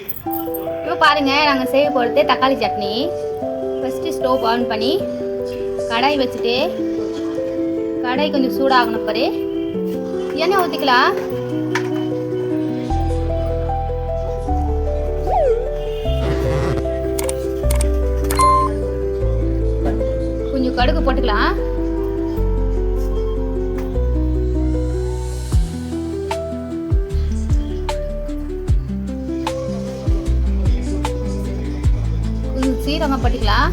இப்போ பாருங்க நாங்கள் செய்ய போகிறது தக்காளி சட்னி. ஃபஸ்ட்டு ஸ்டவ் ஆன் பண்ணி கடாய் வச்சுட்டு கடாய் கொஞ்சம் சூடாகணும் பாரு எண்ணெய் ஊற்றிக்கலாம் கொஞ்சம் கடுகு போட்டுக்கலாம். சீரகம் போட்டுக்கலாம்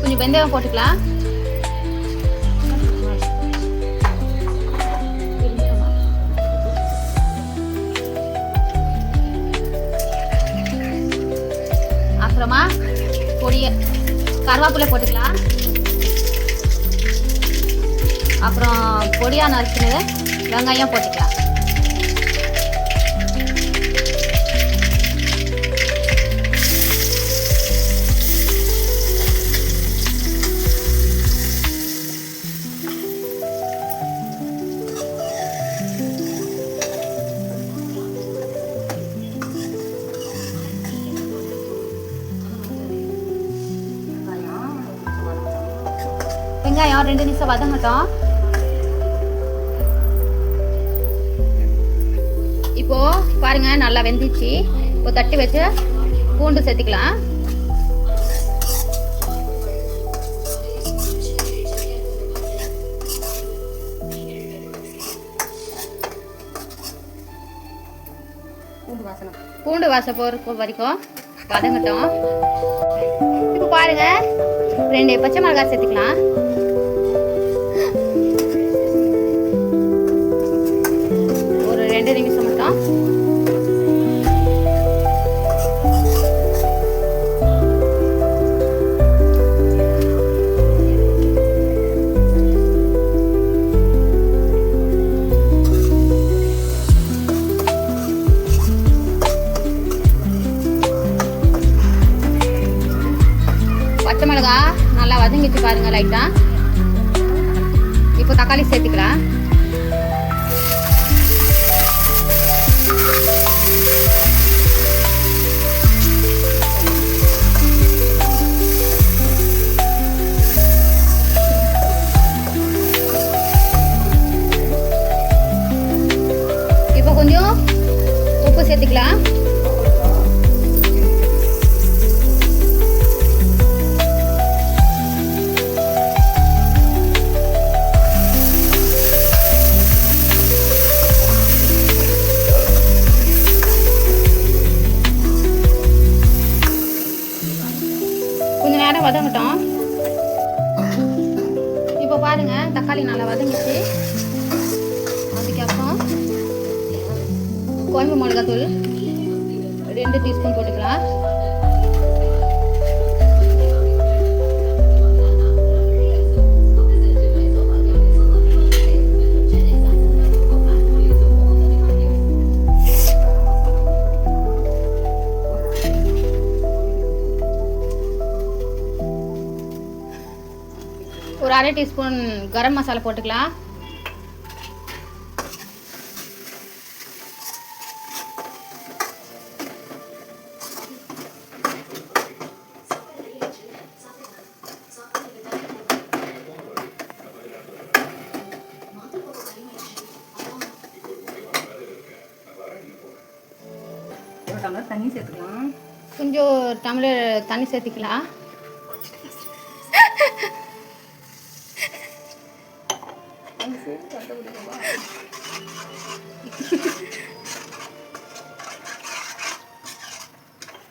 கொஞ்சம் வெந்தயம் போட்டுக்கலாம் அப்புறமா பொடியை கருவேப்பிலை போட்டுக்கலாம் அப்புறம் பொடியாக நறுக்கினது வெங்காயம் போட்டுக்கலாம். வெங்காயம் ரெண்டு நிமிஷம் வதங்கட்டும். இப்போ பாருங்க நல்லா வெந்துச்சு. இப்போ தட்டி வச்சு பூண்டு சேர்த்துக்கலாம். பூண்டு வாசம் போகிற வரைக்கும் வதங்கட்டும். இப்போ பாருங்க ரெண்டு பச்சை மிளகாய் சேர்த்துக்கலாம். பச்சை மிளகா நல்லா வதங்கிட்டு பாருங்கள் லைட்டாக இப்போ தக்காளி சேர்த்துக்கலாம். பாருங்க தக்காளி நல்லா வதங்கிச்சு அதுக்கப்புறம் குழம்பு மிளகாத்தூள் ரெண்டு டீஸ்பூன் போட்டுக்கலாம். அரை டீஸ்பூன் கரம் மசாலா போட்டுக்கலாம். டம்ளர் தண்ணி சேர்த்துக்கலாம். கொஞ்சம் டம்ளர் தண்ணி சேர்த்திக்கலாம்.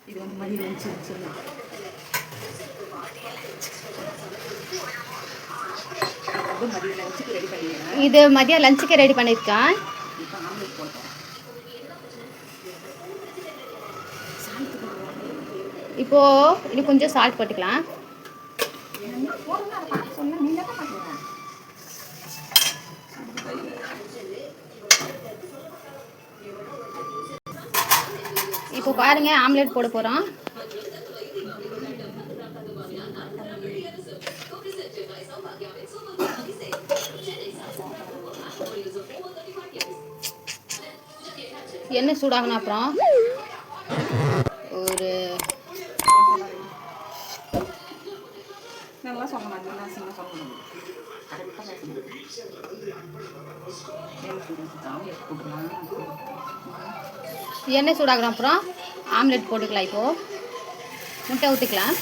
இது இது மதியம் லஞ்சுக்கு ரெடி பண்ணியிருக்கேன். இப்போ ஆம்லெட் இது கொஞ்சம் சால்ட் போட்டுக்கலாம். இப்போ பாருங்க ஆம்லெட் போட போகிறோம் எண்ணெய் சூடாகணும் அப்புறம் ஒரு நல்லா சொல்ல மாட்டேன் நான் சின்ன சொல்ல கரெக்டாக எண்ணெய் சூடாகணும் அப்புறம். ஆம்லெட் போட்டுக்கலாம் இப்போது முட்டை ஊற்றிக்கலாம்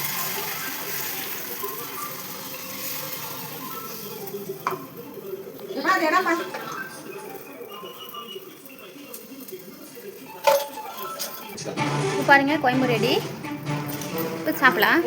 இப்போ பாருங்கள் குழம்பு ரெடி. இப்போ சாப்பிடலாம்.